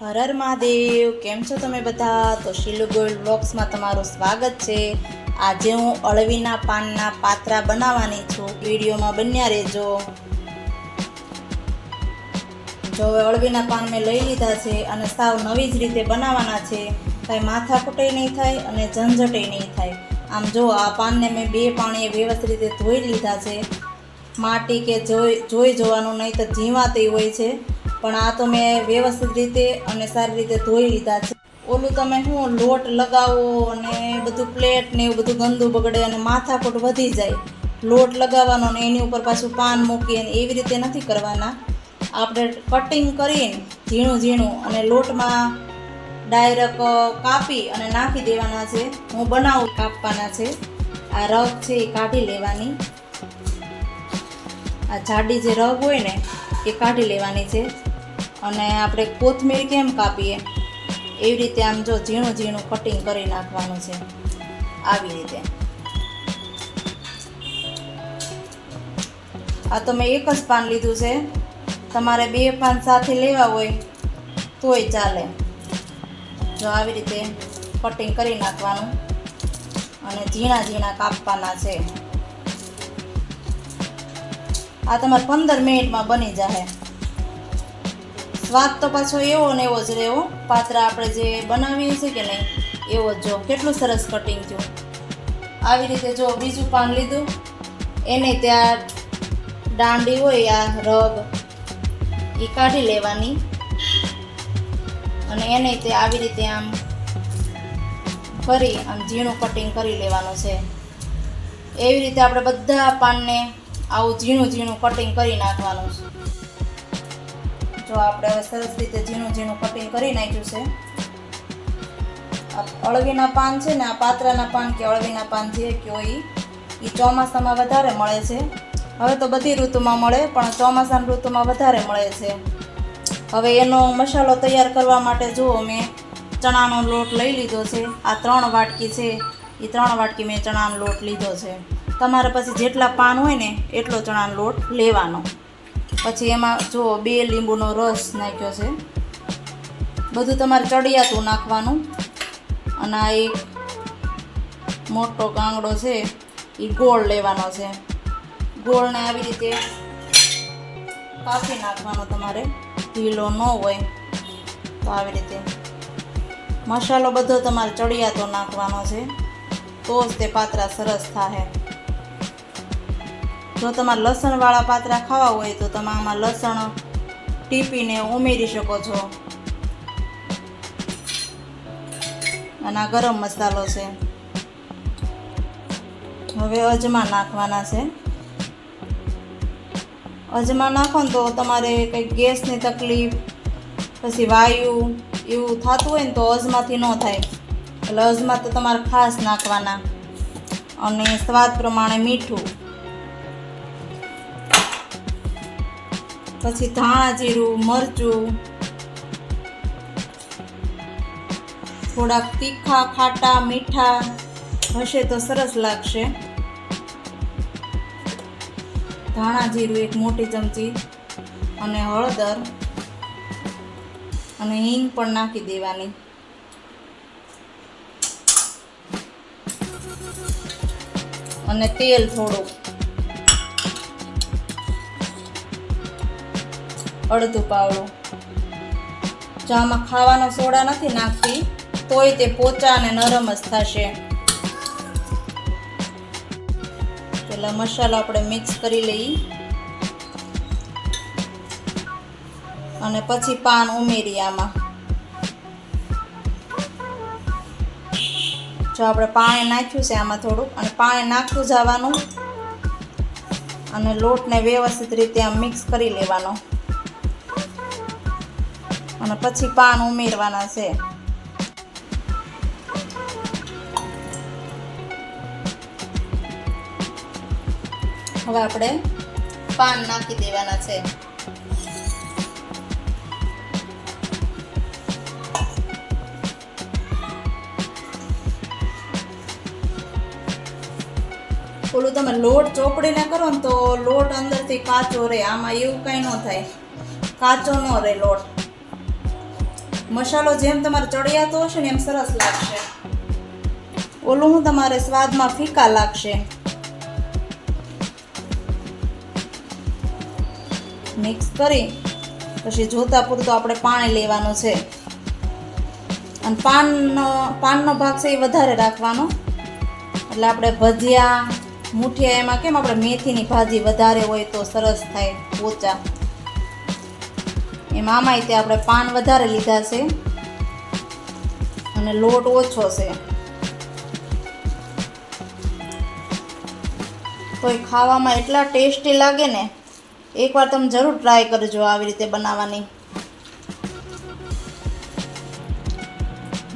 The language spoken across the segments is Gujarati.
હર હર મહાદેવ, કેમ છો તમે બધા? તો શીલુ ગોલ્ડ બ્લોક્સમાં તમારું સ્વાગત છે. આજે હું અળવીના પાનના પાત્રા બનાવવાની છું. વિડીયોમાં બન્યા રહેજો. જો હવે અળવીના પાન મેં લઈ લીધા છે અને સાવ નવી જ રીતે બનાવવાના છે. કાંઈ માથાકૂટે નહીં થાય અને ઝંઝટે નહીં થાય. આમ જો, આ પાનને મેં બે પાણીએ વ્યવસ્થિત રીતે ધોઈ લીધા છે. માટી કે જોઈ જોઈ જોવાનું નહીં તો જીવાતી હોય છે. પણ આ તો મેં વ્યવસ્થિત રીતે અને સારી રીતે ધોઈ લીધા છે. ઓલું તમે શું લોટ લગાવો અને બધું પ્લેટ ને એવું બધું ગંદુ બગડે અને માથાકૂટ વધી જાય, લોટ લગાવવાનો ને એની ઉપર પાછું પાન મૂકીએ ને એવી રીતે નથી કરવાના. આપણે કટિંગ કરીને ઝીણું ઝીણું અને લોટમાં ડાયરેક્ટ કાપી અને નાખી દેવાના છે. હું બનાવું કાપવાના છે. આ રગ છે એ કાઢી લેવાની. આ જાડી જે રગ હોય ને એ કાઢી લેવાની છે. અને આપણે કોથમીર કેમ કાપીએ? એવી રીતે આમ જો ઝીણું ઝીણું કટિંગ કરી નાખવાનું છે. આવી રીતે. આ તો મેં એક જ પાન લીધું છે. તમારે બે પાન સાથે લેવા હોય, તોય ચાલે. જો આવી રીતે કટિંગ કરી નાખવાનું અને ઝીણા ઝીણા કાપવાના છે. આ તમારે પંદર મિનિટમાં બની જશે સ્વાદ તો પાછો એવો ને એવો જ રહેવો પાતરા આપણે જે બનાવીએ છીએ કે નહીં, એવો જ જો. કેટલું સરસ કટિંગ થયું. આવી રીતે જો બીજું પાન લીધું, એને ત્યાં દાંડી હોય, આ રગ એ કાઢી લેવાની. અને એને તે આવી રીતે આમ કરી આમ ઝીણું કટિંગ કરી લેવાનું છે. એવી રીતે આપણે બધા પાનને આવું ઝીણું ઝીણું કટિંગ કરી નાખવાનું છે. જો આપણે હવે સરસ રીતે ઝીણું ઝીણું કટિંગ કરી નાખ્યું છે. અળવીના પાન છે ને, આ પાત્રાના પાન કે અળવીના પાન જે કે એ એ ચોમાસામાં વધારે મળે છે. હવે તો બધી ઋતુમાં મળે, પણ ચોમાસાની ઋતુમાં વધારે મળે છે. હવે એનો મસાલો તૈયાર કરવા માટે જુઓ, મેં ચણાનો લોટ લઈ લીધો છે. આ ત્રણ વાટકી છે. એ ત્રણ વાટકી મેં ચણાનો લોટ લીધો છે. તમારે પછી જેટલા પાન હોય ને, એટલો ચણાનો લોટ લેવાનો. પછી એમાં જો બે લીંબુનો રસ નાખ્યો છે. બધું તમારે ચડિયાતું નાખવાનું. અને આ એક મોટો કાંગડો છે એ ગોળ લેવાનો છે. ગોળને આવી રીતે કાપી નાખવાનો તમારે. ઢીલો ન હોય. તો આવી રીતે. મસાલો બધો તમારે ચડિયાતો નાખવાનો છે. તો જ તે પાત્રા સરસ થાય જો તમારે લસણવાળા પાત્રા ખાવા હોય તો તમે આમાં લસણ ટીપીને ઉમેરી શકો છો. અને આ ગરમ મસાલો છે. હવે અજમા નાખવાના છે. અજમા નાખો ને તો તમારે કંઈક ગેસની તકલીફ, પછી વાયુ એવું થતું હોય ને તો અજમાથી ન થાય. એટલે અજમા તો તમારે ખાસ નાખવાના. અને સ્વાદ પ્રમાણે મીઠું. પછી ધાણા જીરું, મરચું, થોડાક તીખા, ખાટા, મીઠા હશે તો સરસ લાગશે. ધાણા જીરું એક મોટી ચમચી અને હળદર અને હિંગ પણ નાખી દેવાની. અને તેલ થોડુંક અડધું પાવડું. જો આમાં ખાવાનો સોડા નથી નાખતી તોય તે પોચા અને નરમ જ થશે. પેલા મસાલો આપણે મિક્સ કરી લઈએ. અને પછી પાન ઉમેરી આમાં. જો આપણે પાણી નાખ્યું છે આમાં થોડુંક, અને પાણી નાખતું જવાનું. અને લોટને વ્યવસ્થિત રીતે આમ મિક્સ કરી લેવાનો. અને પછી પાન ઉમેરવાના છે. હવે આપણે પાન નાખી દેવાના છે. ઓલું તમે લોટ ચોપડીને કરો ને તો લોટ અંદરથી કાચો રહે. આમાં એવું કંઈ ન થાય. કાચો ન રહે લોટ. મસાલો જેમ તમારે ચડિયાતો હશે ને એમ સરસ લાગશે. ઓલું હું તમારે સ્વાદમાં ફીકા લાગશે. મિક્સ કરી, પછી જોતા પૂરતું આપણે પાણી લેવાનું છે. અને પાનનો પાનનો ભાગ છે એ વધારે રાખવાનો. એટલે આપણે ભજીયા, મૂઠિયા એમાં કેમ આપણે મેથીની ભાજી વધારે હોય તો સરસ થાય પોચા. એમાં આમાં રીતે આપણે પાન વધારે લીધા છે. અને લોટ ઓછો છે. તો એ ખાવામાં એટલા ટેસ્ટી લાગે ને, એકવાર તમે જરૂર ટ્રાય કરજો આવી રીતે બનાવવાની.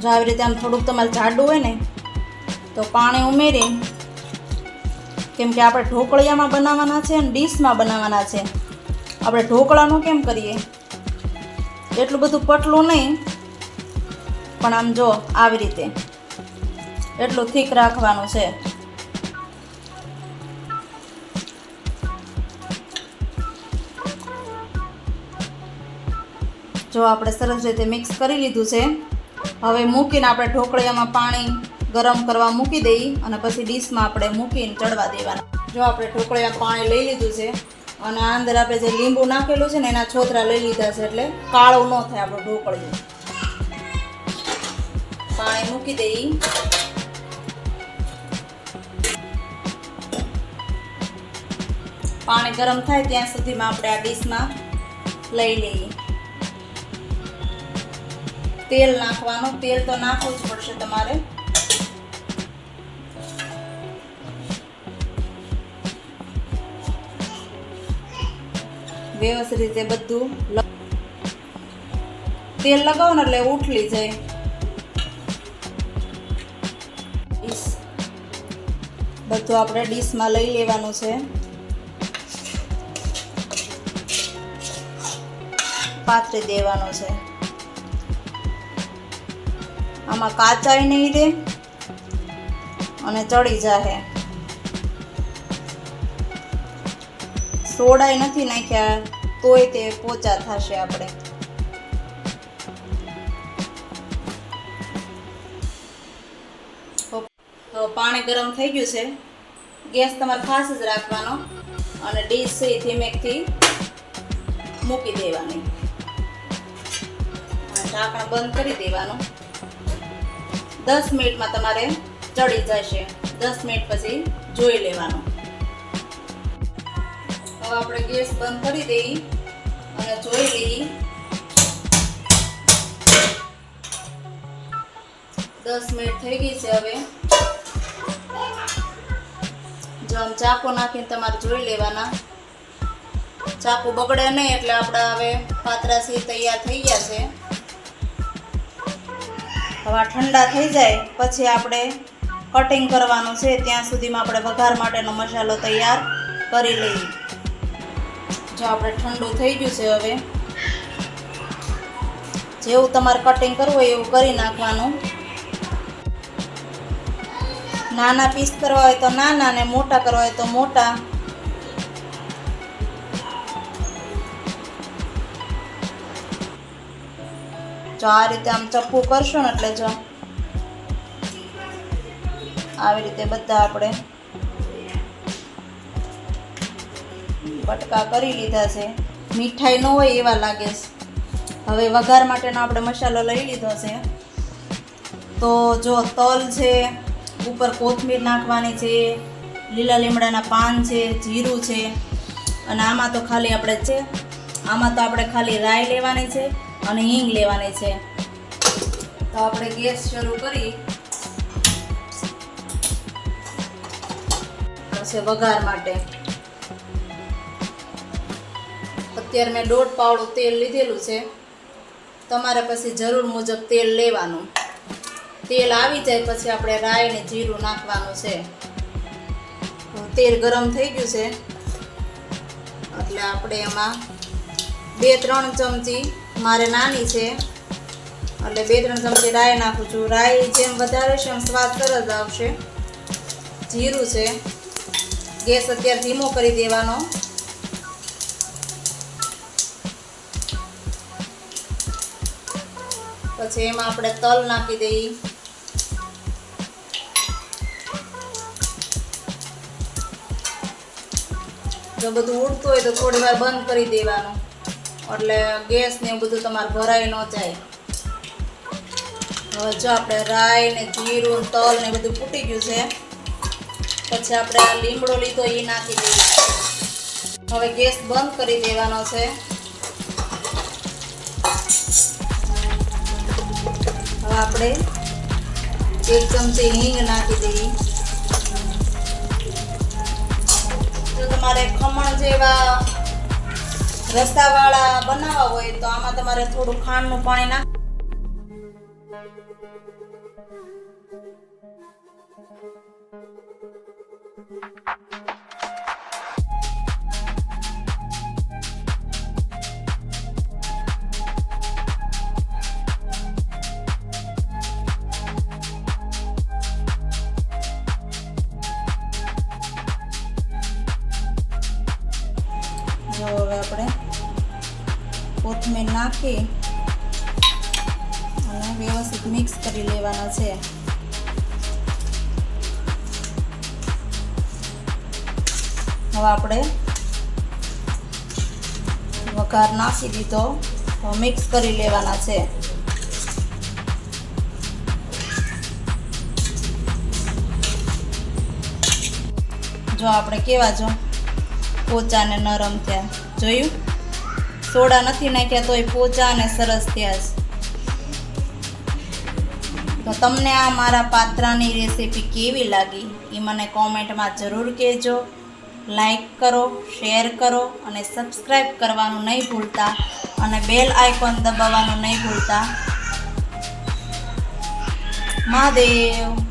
જો આવી રીતે આમ થોડુંક તમારે જાડું હોય ને, તો પાણી ઉમેરી, કેમ કે આપણે ઢોકળિયામાં બનાવવાના છે અને ડીશમાં બનાવવાના છે. આપણે ઢોકળાનું કેમ કરીએ? એટલું બધું પટલું નહીં. પણ આમ જો, આવી રીતે. એટલું થીક રાખવાનું છે. જો આપણે સરસ રીતે મિક્સ કરી લીધું છે. હવે મૂકીને આપણે ઢોકળિયામાં પાણી ગરમ કરવા મૂકી દઈ અને પછી ડીશમાં આપણે મૂકીને ચડવા દેવાના. જો આપણે ઢોકળિયા પાણી લઈ લીધું છે અને અંદર આપણે જે લીંબુ નાખેલું છે ને એના છોતરા લઈ લીધા છે એટલે કાળો ન થાય આપણો ઢોકળીઓ પાણી મૂકી દઈ પાણી ગરમ થાય ત્યાં સુધીમાં આપણે આ ડીશમાં લઈ લઈએ. તેલ નાખવાનું, તેલ તો નાખવું જ પડશે તમારે. વ્યવસ્થિત રીતે બધું તેલ લગાવો ને એટલે ઉઠલી જાય. બધું આપણે ડીશમાં લઈ લેવાનું છે. પાથરી દેવાનું છે. આમાં કાચાય નહીં દે. અને ચડી જાહે. સોડાય નથી નાખ્યા, તોય તે પોચા થશે આપણે. તો પાણી ગરમ થઈ ગયું છે. ગેસ તમારે ખાસ જ રાખવાનો અને ડીશ છે ધીમેકથી મૂકી દેવાની. ઢાંકણ બંધ કરી દેવાનું. દસ મિનિટમાં તમારે ચડી જશે. દસ મિનિટ પછી જોઈ લેવાનું. હવે આપણે ગેસ બંધ કરી દઈ અને જોઈ લઈ દસ મિનિટ થઈ ગઈ છે હવે. જો આમ ચાકુ નાખીને તમારે જોઈ લેવાના. ચાકુ બગડે નહીં એટલે આપણા હવે પાતરા તૈયાર થઈ ગયા છે. હવે ઠંડા થઈ જાય પછી આપણે કટિંગ કરવાનું છે. ત્યાં સુધીમાં આપણે વઘાર માટેનો મસાલો તૈયાર કરી લઈએ. જો આપણે ઠંડુ થઈ ગયું છે હવે. જેવું તમારે કટિંગ કરવું હોય એવું કરી નાખવાનું. નાના પીસ કરવા હોય તો નાના ને મોટા કરવા હોય તો મોટા. જો આ રીતે આમ ચપ્પુ કરશો ને એટલે જો. આવી રીતે બધા આપણે બટકા કરી લીધા છે. મીઠાઈ ન હોય એવા લાગે છે. હવે વઘાર માટેનો આપણે મસાલો લઈ લીધો છે. તો જો તલ છે, ઉપર કોથમીર નાખવાની છે, લીલા લીમડાના પાન છે, જીરું છે, અને આમાં તો ખાલી આપણે છે, આમાં તો આપણે ખાલી રાઈ લેવાની છે અને હિંગ લેવાની છે. તો આપણે ગેસ શરૂ કરી. છે વઘાર માટે. અત્યારે મેં દોઢ પાવડું તેલ લીધેલું છે. તમારે પછી જરૂર મુજબ તેલ લેવાનું. તેલ આવી જાય પછી આપણે રાઈ ને જીરું નાખવાનું છે. તેલ ગરમ થઈ ગયું છે. એટલે આપણે એમાં બે ત્રણ ચમચી મારે નાની છે. એટલે બે ત્રણ ચમચી રાઈ નાખું છું. રાઈ જેમ વધારે છે એમ સ્વાદ સરસ આવશે. જીરું છે. ગેસ અત્યારે ધીમો કરી દેવાનો. પછી એમાં આપણે તલ નાખી દઈએ જો બધું ઉડતું હોય તો થોડી વાર બંધ કરી દેવાનું. એટલે ગેસ ને એવું બધું તમારે ભરાઈ ન જાય. હવે જો આપણે રાઈ ને જીરું તલ ને બધું ફૂટી ગયું છે. પછી આપણે આ લીમડો લીધો એ નાખી દઈએ. હવે ગેસ બંધ કરી દેવાનો છે. હવે આપણે એક ચમચી હિંગ નાખી દઈએ જો તમારે ખમણ જેવા રસ્તાવાળા બનાવવા હોય તો આમાં તમારે થોડું ખાંડનું પાણી નાખ જો હવે આપણે. કોથમીર નાખી અને વ્યવસ્થિત મિક્સ કરી લેવાના છે. હવે આપણે વઘાર નાખી દીધો. મિક્સ કરી લેવાના છે. જો આપણે કેવા જો પોચા ને નરમ થયા. જોયું? સોડા નથી નાખ્યા તોય પોચા અને સરસ થયા છે. તો તમને આ મારા પાત્રાની રેસીપી કેવી લાગી? એ મને કોમેન્ટમાં જરૂર કહેજો. લાઈક કરો, શેર કરો અને સબસ્ક્રાઈબ કરવાનું નહીં ભૂલતા અને બેલ આઇકોન દબાવવાનું નહીં ભૂલતા. મહાદેવ!